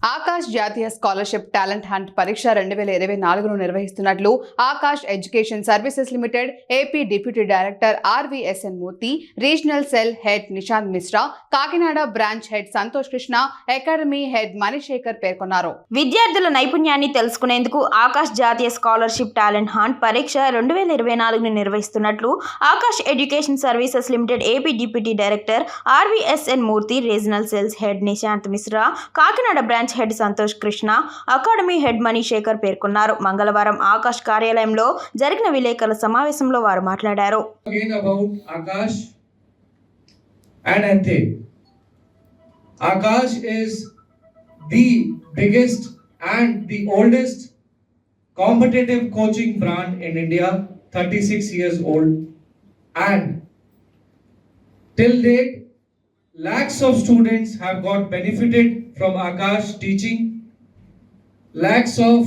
ఆకాష్ జాతీయ scholarship talent hunt పరీక్ష రెండు వేల ఇరవై నాలుగును నిర్వహిస్తున్నట్లు Aakash education services limited AP deputy director R V S N Murthy regional sales head Nishant Mishra Kakinada branch head Santosh Krishna academy head Manisekhar పేర్కొన్నారు. విద్యార్థుల నైపుణ్యాన్ని తెలుసుకునేందుకు ఆకాష్ జాతీయ స్కాలర్షిప్ టాలెంట్ హంట్ పరీక్ష రెండు వేల ఇరవై నాలుగును నిర్వహిస్తున్నట్లు Aakash education services limited AP deputy director R V S N Murthy regional sales head Nishant Mishra Kakinada branch branch head Santosh Krishna academy head Manisekhar పేర్కొన్నారు. మంగళవారం ఆకాష్ కార్యాలయంలో జరిగిన విలేకరుల సమావేశంలో వారు మాట్లాడారు. Lakhs of students have got benefited from Akash teaching. Lakhs of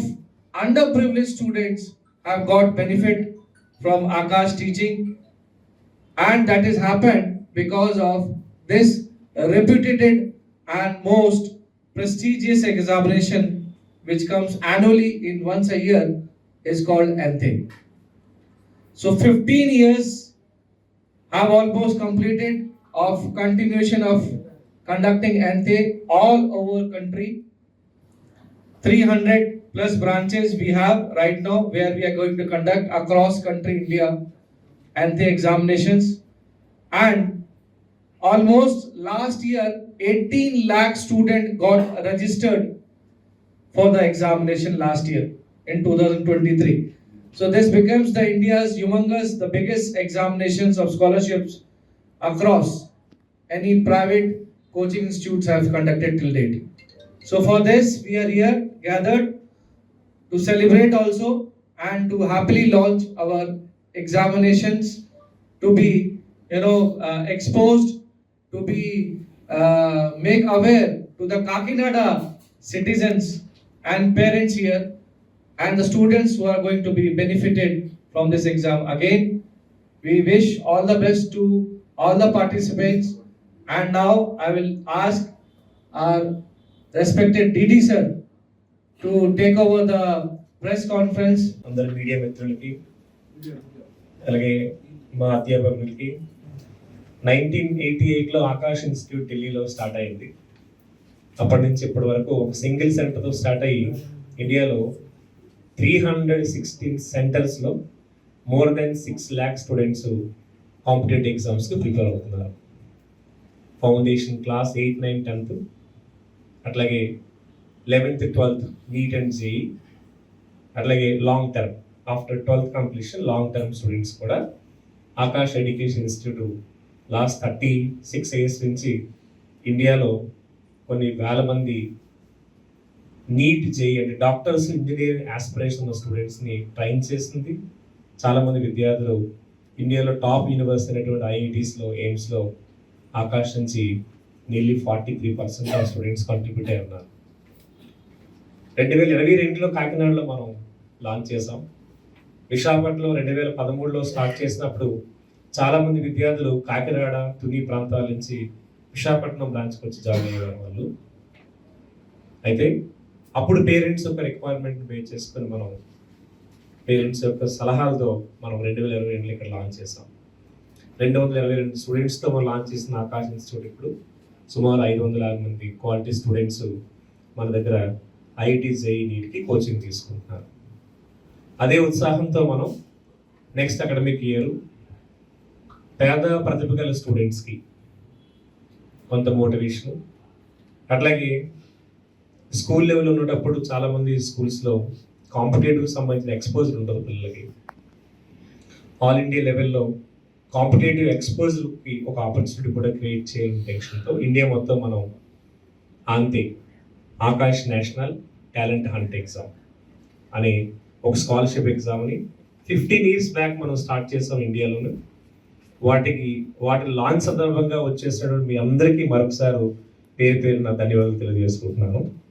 underprivileged students have got benefit from Akash teaching and that has happened because of this reputed and most prestigious examination which comes annually in once a year is called Anthe. So 15 years have almost completed of continuation of conducting Anthe all over country. 300 plus branches we have right now where we are going to conduct across country India and examinations and almost last year 18 lakh student got registered for the examination last year in 2023 so this becomes the india's humongous the biggest examinations of scholarships across any private coaching institutes have conducted till date. So for this we are here gathered to celebrate also and to happily launch our examinations to be you know uh, exposed to be uh, make aware to the kakinada citizens and parents here and the students who are going to be benefited from this exam. Again we wish all the best to all the participants. And now i will ask our respected dd sir to take over the press conference. అందరి media మిత్రులకి అలాగే మా అధ్యాపకులకి. Nineteen eighty ఎయిట్లో Akash institute ఢిల్లీలో start అయింది. అప్పటి నుంచి ఇప్పటి వరకు ఒక సింగిల్ సెంటర్తో స్టార్ట్ అయ్యి ఇండియాలో త్రీ హండ్రెడ్ సిక్స్టీన్ సెంటర్స్లో more than six lakh students competitive ఎగ్జామ్స్కి ప్రిపేర్ అవుతున్నారు. Foundation class eighth nine tenth అట్లాగే eleventh twelfth NEET and JEE అట్లాగే long term after twelfth completion long term students కూడా Aakash education institute last thirty six years నుంచి ఇండియాలో కొన్ని వేల మంది నీట్ జేఈ అంటే డాక్టర్స్ ఇంజనీరింగ్ ఆస్పిరేషన్ ఉన్న స్టూడెంట్స్ని ట్రైన్ చేసింది చాలామంది విద్యార్థులు ఇండియాలో టాప్ యూనివర్సిటీ అయినటువంటి ఐఐటీస్లో ఎయిమ్స్లో ఆకాశ్ నుంచి nearly forty three percent of students contribute అయి ఉన్నారు. రెండు వేల ఇరవై రెండులో కాకినాడలో మనం లాంచ్ చేసాం విశాఖపట్నంలో రెండు వేల పదమూడులో స్టార్ట్ చేసినప్పుడు చాలామంది విద్యార్థులు కాకినాడ తుని ప్రాంతాల నుంచి విశాఖపట్నం బ్రాంచ్కి వచ్చి జాయిన్ అయ్యారు వాళ్ళు. అయితే అప్పుడు పేరెంట్స్ ఒక రిక్వైర్మెంట్ బేస్ చేసుకొని మనం పేరెంట్స్ యొక్క సలహాలతో మనం రెండు వేల ఇరవై రెండులో ఇక్కడ లాంచ్ చేసాం రెండు వందల ఇరవై రెండు స్టూడెంట్స్తో మనం లాంచ్ చేసిన ఆకాశ ఇన్స్టిట్యూట్ ఇప్పుడు. సుమారు ఐదు వందల ఆరు మంది క్వాలిటీ స్టూడెంట్స్ మన దగ్గర ఐఐటి జేఈ నీట్కి కోచింగ్ తీసుకుంటున్నారు. అదే ఉత్సాహంతో మనం నెక్స్ట్ అకాడమిక్ ఇయర్ పేద ప్రతిభ గల స్టూడెంట్స్కి కొంత మోటివేషన్ అట్లాగే స్కూల్ లెవెల్ ఉన్నప్పుడు చాలామంది స్కూల్స్లో కాంపిటేటివ్ సంబంధించిన ఎక్స్పోజర్ ఉంటుంది పిల్లలకి. ఆల్ ఇండియా లెవెల్లో కాంపిటేటివ్ ఎక్స్పోజర్కి ఒక ఆపర్చునిటీ కూడా క్రియేట్ చేయాలని ఇంటెన్షన్తో ఇండియా మొత్తం మనం అంతే. Aakash national talent hunt exam అనే ఒక స్కాలర్షిప్ ఎగ్జామ్ని ఫిఫ్టీన్ ఇయర్స్ బ్యాక్ మనం స్టార్ట్ చేసాం ఇండియాలోను. వాటికి వాటి లాంచ్ సందర్భంగా వచ్చేసినటువంటి మీ అందరికీ మరొకసారి పేరు పేరు నా ధన్యవాదాలు తెలియజేసుకుంటున్నాను.